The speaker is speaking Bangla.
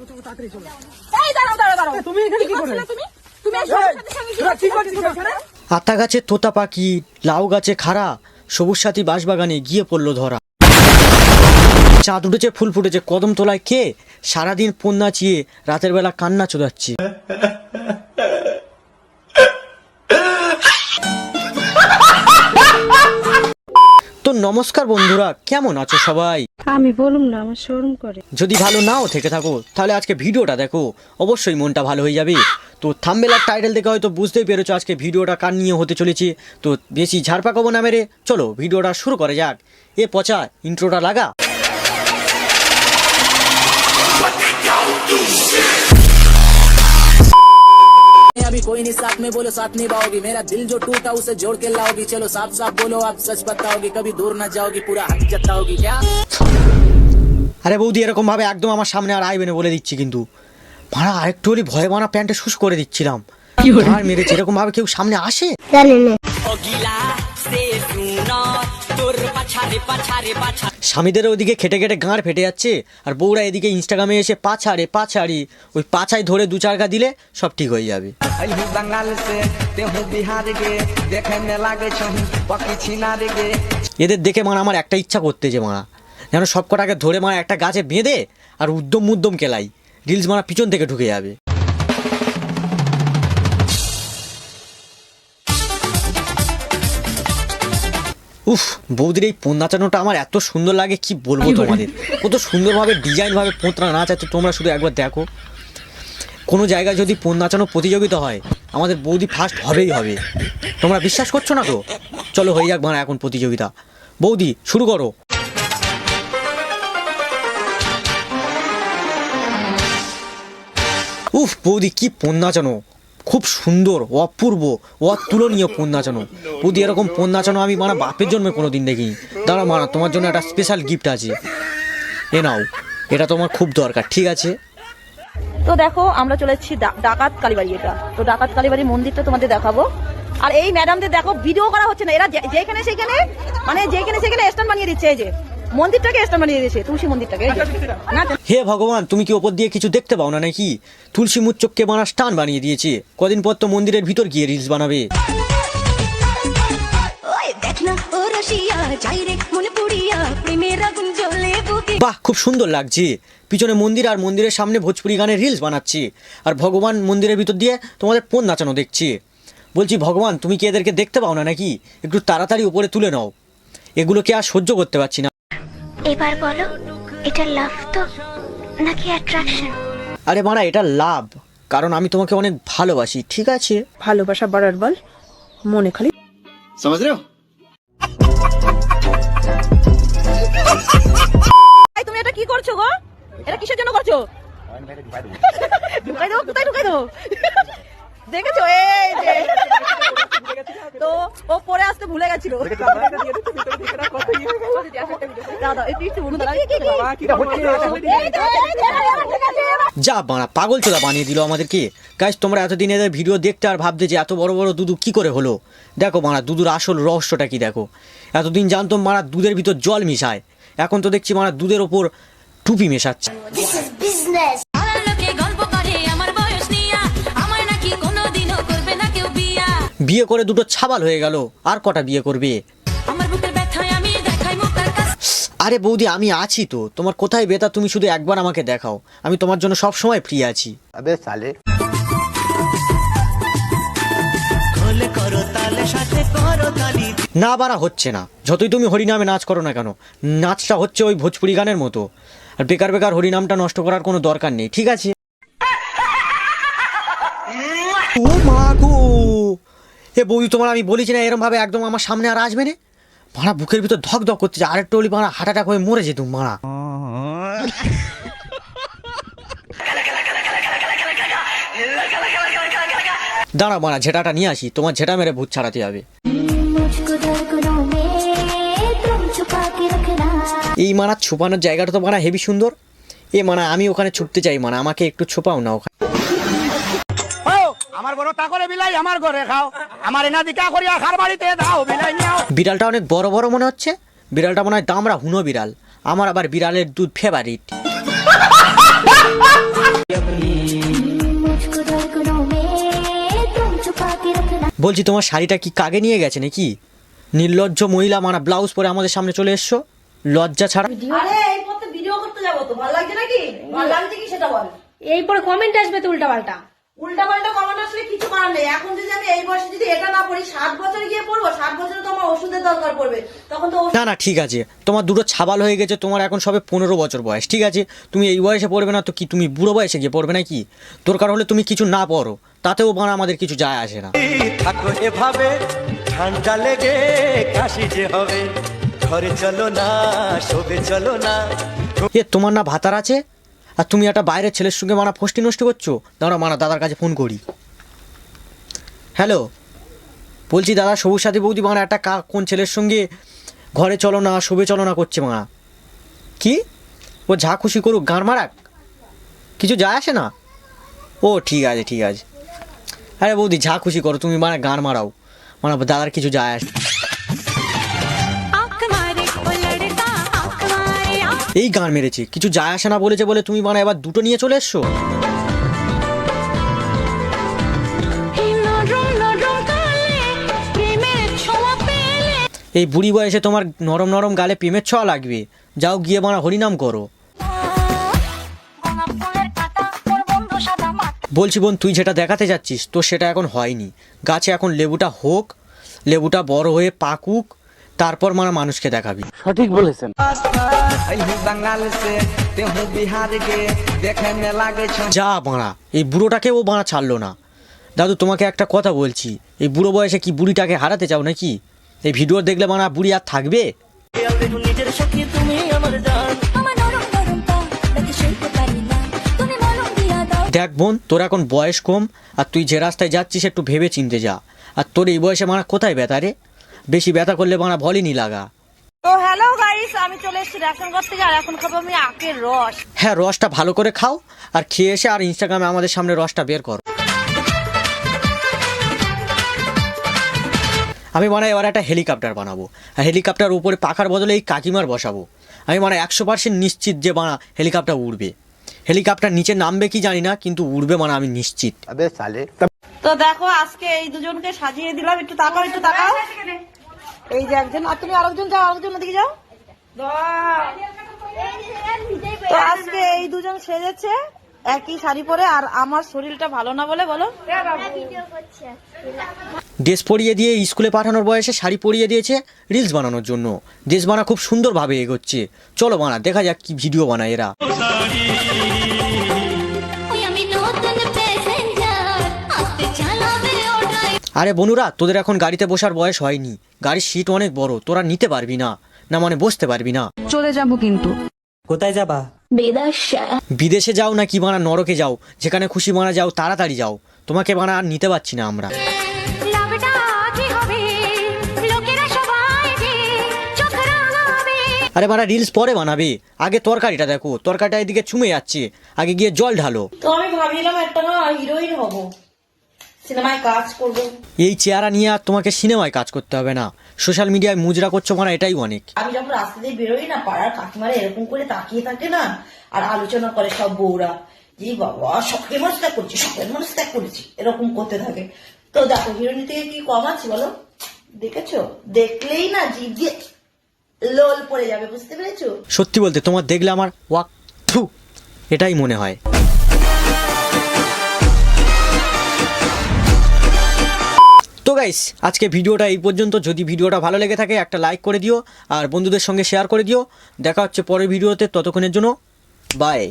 এই দাঁড়াও দাঁড়াও দাঁড়াও। তুমি এখানে কি করে? তুমি? তুমি এই সরস্বতীর সঙ্গে কি কি এখানে? আতা গাছে তোতা পাখি লাউ গাছে খাড়া সবুজ সাথী বাঁশবাগানে গিয়ে পড়ল ধরা। চাঁদ উঠেছে ফুল ফুটেছে কদম তোলায় কে? সারাদিন পণ্যা চিয়ে রাতের বেলা কান্না চোদাচ্ছি। নমস্কার বন্ধুরা কেমন আছো সবাই? আমি বলুম না আমার শোরুম করে। যদি ভালো নাও থেকে থাকো তাহলে আজকে ভিডিওটা দেখো অবশ্যই মনটা ভালো হয়ে যাবে। তো থাম্বেল আর টাইটেল দেখে হয়তো বুঝতেই পেরেছ আজকে ভিডিওটা কার নিয়ে হতে চলেছে। তো বেশি ঝাড়পা কবো না মেরে চলো ভিডিওটা শুরু করে যাক। এ পচা ইন্ট্রোটা লাগা। अभी कोई नहीं साथ में बोलो साथ निभाओगी मेरा दिल जो टूटा उसे जोड़ के लाओगी चलो साफ साफ बोलो आप सच बताओगी कभी दूर ना जाओगी पूरा हक जताओगी क्या আরে বৌদি এরকম ভাবে একদম আমার সামনে আর আইবে না বলে দিচ্ছি কিন্তু ভাড়া আরেকটু হলে ভয়ে মানা প্যান্টে শুষ করে দিচ্ছিলাম আর মেরেছে এরকম ভাবে কেউ সামনে আসে স্বামীদের ওদিকে খেটে খেটে গাঁড় ফেটে যাচ্ছে আর বউরা এদিকে ইনস্টাগ্রামে এসে পাছাড়ে পাছাড়ি ওই পাছায় ধরে দু চারকা দিলে সব ঠিক হয়ে যাবে। এদের দেখে মা আমার একটা ইচ্ছা করতে যে মারা। যেন সব কটাকে ধরে মারা একটা গাছে বেঁধে আর উদ্যম উদ্যম কেলাই। রিলস মারা পিছন থেকে ঢুকে যাবে। উফ বৌদির এই পোন নাচানোটা আমার এত সুন্দর লাগে কি বলব তোমাদের? কত সুন্দরভাবে ডিজাইনভাবে পোঁতরা নাচাচ্ছে তোমরা শুধু একবার দেখো। কোনো জায়গায় যদি পোন নাচানো প্রতিযোগিতা হয় আমাদের বৌদি ফার্স্ট হবেই হবে। তোমরা বিশ্বাস করছ না তো? চলো হয়ে যাক মানে এখন প্রতিযোগিতা। বৌদি শুরু করো। উফ বৌদি কি পোন নাচানো। খুব সুন্দর, অপূর্ব, অতুলনীয় পোন নাচানো বৌদি এরকম পোন নাচানো আমি মানে বাপের জন্মে কোনো দিন দেখিনি। দাঁড়া মারা তোমার জন্য একটা স্পেশাল গিফট আছে। এ নাও, এটা তোমার খুব দরকার, ঠিক আছে? তো দেখো, আমরা চলে এসেছি ডাকাত কালীবাড়ি এটা। তো ডাকাত কালীবাড়ি মন্দিরটা তোমাদের দেখাবো। আর এই ম্যাডামদের দেখো ভিডিও করা হচ্ছে না। এরা যেখানে সেখানে মানে যেখানে সেখানে স্ট্যান্ড বানিয়ে দিচ্ছে, এই যে। মন্দিরটাকে স্ট্যান্ড বানিয়ে দিয়েছে তুলসী মন্দিরটাকে এই যে। না হে ভগবান তুমি কি ওপর দিয়ে কিছু দেখতে পাও না নাকি? তুলসী মুচ্চককে বানা স্টান বানিয়ে দিয়েছে। কদিন পর তো মন্দিরের ভিতর গিয়ে রিলস বানাবে। বাহ খুব সুন্দর লাগছে। পিছনে মন্দির আর মন্দিরের সামনে ভোজপুরি গানের রিলস বানাচ্ছি। আর ভগবান মন্দিরের ভিতর দিয়ে তোমাদের পোন নাচানো দেখছি। বলছি ভগবান তুমি কি এদেরকে দেখতে পাও না নাকি? একটু তাড়াতাড়ি উপরে তুলে নাও। এগুলোকে আর সহ্য করতে পারছি না। এবার বলো এটা লাভ তো নাকি অ্যাট্রাকশন আরে মারা এটা লাভ কারণ আমি তোমাকে অনেক ভালোবাসি ঠিক আছে? ভালোবাসা বাড়ার বল মনে খালি। এই, তুমি এটা কি করছ গো? এটা কিসের জন্য করছ ঢুকাই দেবো কোথায় ঢুকাই দেবো দেখেছ এই যে তো ও পরে আসতে ভুলে গেছিল দাদা একটু একটু বলুন দাদা। এই যে, বাড়া পাগল চোদা বানিয়ে দিল আমাদেরকে গাইস তোমরা এতদিন এদের ভিডিও দেখতে আর ভাবতে যে এত বড় বড় দুধু কি করে হলো দেখো মারা দুধুর আসল রহস্যটা কি দেখো এতদিন জানতাম মারা দুধের ভিতর জল মিশায় এখন তো দেখছি মারা দুধের ওপর টুপি মেশাচ্ছে বিয়ে করে দুটো ছাবাল হয়ে গেল আর কটা বিয়ে করবে আরে বৌদি আমি আছি তো। তোমার কোথায় বেতা তুমি শুধু একবার আমাকে দেখাও। আমি তোমার জন্য সব সময় ফ্রি আছি। আবে সালে। না বাড়া হচ্ছে না। যতই তুমি হরিনামে নাচ করো না কেন নাচটা হচ্ছে ওই ভোজপুরি গানের মতো। আর বেকার বেকার হরিনামটা নষ্ট করার কোনো দরকার নেই ঠিক আছে? ও মা গো! এ বৌদি তোমার আমি বলেছি না এরম ভাবে একদম আমার সামনে আর আসবে না? মারা বুকের ভিতর ধক ধক করতেছে আরেকটু হলে মারা হাট অ্যাটাক হয়ে মরে যেত মারা দাঁড়া মারা, ঝেটাটা নিয়ে আসি। তোমার ঝেটা মেরে ভূত ছাড়াতে হবে। এই মারা, ছুপানোর জায়গাটা তো মারা হেভি সুন্দর। এ মানা আমি ওখানে ছুটতে চাই মানা আমাকে একটু ছোপাও না ওখানে। বিড়ালটা অনেক বড় বড় মনে হচ্ছে। বিড়ালটা মনে হয় দামরা হুনো বিড়াল। আমার আবার বিড়ালের দুধ ফেভারিট বলছি তোমার শাড়িটা কি কাগে নিয়ে গেছে নাকি? নির্লজ্জ মহিলা মানা ব্লাউজ পরে আমাদের সামনে চলে এসছো। লজ্জা ছাড়া। এই পরে কমেন্ট আসবে তো উল্টা পাল্টা উল্টা পাল্টা কমানো আসলে কিছু করার নেই। এখন যদি আমি এই বয়সে যদি এটা না পড়ি সাত বছর গিয়ে পড়ব সাত বছরে তো আমার ওষুধের দরকার পড়বে। তখন তো না না ঠিক আছে। তোমার দুটো ছাবাল হয়ে গেছে তোমার এখন সবে পনেরো বছর বয়স ঠিক আছে? তুমি এই বয়সে পড়বে না তো কি তুমি বুড়ো বয়সে গিয়ে পড়বে না কি দরকার হলে তুমি কিছু না পড়ো তাতেও বানা আমাদের কিছু যায় আসে না। থাকো এভাবে ঠান্ডা লেগে কাশি যে হবে। ঘরে চলো না শোবে চলো না। এ তোমার না ভাতার আছে? আর তুমি একটা বাইরের ছেলের সঙ্গে মানা ফষ্টি নষ্ট করছ? দাঁড়া মানা দাদার কাছে ফোন করি। হ্যালো বলছি, দাদা, সবুজ সাথী বৌদি মানা একটা কা কোন ছেলের সঙ্গে ঘরে চলো না, শোবে চলো না করছে মানা। কি? ও যা খুশি করুক, গান মারাক? কিছু যায় আসে না? ও, ঠিক আছে ঠিক আছে। আরে বৌদি, যা খুশি করো, তুমি মানে গান মারাও। মানে দাদার কিছু যায় আসে এই গান মেরেছে। কিছু যায় আসে না বলেছে বলে তুমি মানে এবার দুটো নিয়ে চলে এসছো? এই বুড়ি বয়সে তোমার নরম নরম গালে প্রেমের ছোঁয়া লাগবে। যাও গিয়ে মানা হরিনাম করো। বলছি বোন তুই যেটা দেখাতে যাচ্ছিস তো সেটা এখন হয়নি। গাছে এখন লেবুটা হোক লেবুটা বড় হয়ে পাকুক তারপর মারা মানুষকে দেখাবি। সঠিক বলেছেন। যা বাঁড়া এই বুড়োটাকে ও বাঁড়া ছাড়লো না। দাদু তোমাকে একটা কথা বলছি এই বুড়ো বয়সে কি বুড়িটাকে হারাতে চাও নাকি? এই ভিডিও দেখলে মানা বুড়ি আর থাকবে? দেখ বোন তোর এখন বয়স কম আর তুই যে রাস্তায় যাচ্ছিস একটু ভেবে চিনতে যা। আর তোর এই বয়সে মারা কোথায় বেতারে রে? বেশি ব্যথা করলে মানা ভলিনি লাগা। তো হ্যালো গাইস আমি চলে এসেছি রেশন ঘর থেকে আর এখন খাব আমি আখের রস। হ্যাঁ রসটা ভালো করে খাও আর খেয়ে এসে আর ইনস্টাগ্রামে আমাদের সামনে রসটা বের করো। আমি মানে এবার একটা হেলিকপ্টার বানাবো। আর হেলিকপ্টার উপরে পাখার বদলে এই কাকিমার বসাবো। আমি মানে একশো পার্সেন্ট নিশ্চিত যে বানা হেলিকপ্টার উড়বে। হেলিকপ্টার নিচে নামবে কি জানি না কিন্তু উড়বে মানে আমি নিশ্চিত। তো দেখো আজকে এই দুজনকে সাজিয়ে দিলাম একটু তাকাও একটু তাকাও। এই যে একজন, আর তুমি আরেকজন যাও, আরেকজন ওদিকে যাও। তো আজকে এই দুজন সেজেছে, একই শাড়ি পরে, আর আমার শরীরটা ভালো না বলে, বলো। ড্রেস পরিয়ে দিয়ে স্কুলে পাঠানোর বয়সে শাড়ি পরিয়ে দিয়েছে রিলস বানানোর জন্য। ড্রেস বানা খুব সুন্দরভাবে এগোচ্ছে। চলো বানা, দেখা যাক কি ভিডিও বানায় এরা। আরে বনুরা তোদের এখন গাড়িতে বসার বয়স হয়নি। গাড়ির সিট অনেক বড় তোরা নিতে পারবি না। না মানে বসতে পারবি না। চলে যাব কিন্তু। কোথায় যাবা? বিদেশে যাও না কি বানা নরকে যাও? যেখানে খুশি মানা যাও তাড়াতাড়ি যাও। তোমাকে বানা আর নিতে পারছি না আমরা। লাভটা কি হবে? লোকেরা সবাই যে চোখ রাঙাবে? আরে বানা রিলস পরে বানাবে। আগে তরকারিটা দেখো। তরকারিটা এদিকে চুমে যাচ্ছে। আগে গিয়ে জল ঢালো। তো আমি ভাবিলাম একটা না হিরোইন হব। সিনেমায় কাজ করব। এই চেহারা নিয়ে আর তোমাকে সিনেমায় কাজ করতে হবে না। সোশ্যাল মিডিয়ায় মুজরা করছ মানে এটাই অনেক। আমি যখন রাস্তা দিয়ে বেরোই না পাড়ার কাকিমারা এরকম করে তাকিয়ে থাকে না আর আলোচনা করে সব বউরা যে বাবা শখের মানুষ ত্যাগ করছি শখের মানুষ ত্যাগ করেছি এরকম করতে থাকে। তো দেখো হিরোইনি থেকে কি কম আছে বলো? দেখেছ? দেখলেই না জিভ দিয়ে লোল পড়ে যাবে বুঝতে পেরেছ? সত্যি বলতে তোমার দেখলে আমার ওয়াক থু এটাই মনে হয়। গাইস আজকে ভিডিওটা এই পর্যন্ত। যদি ভিডিওটা ভালো লেগে থাকে, একটা লাইক করে দিও, আর বন্ধুদের সঙ্গে শেয়ার করে দিও। দেখা হচ্ছে পরের ভিডিওতে, ততক্ষণের জন্য বাই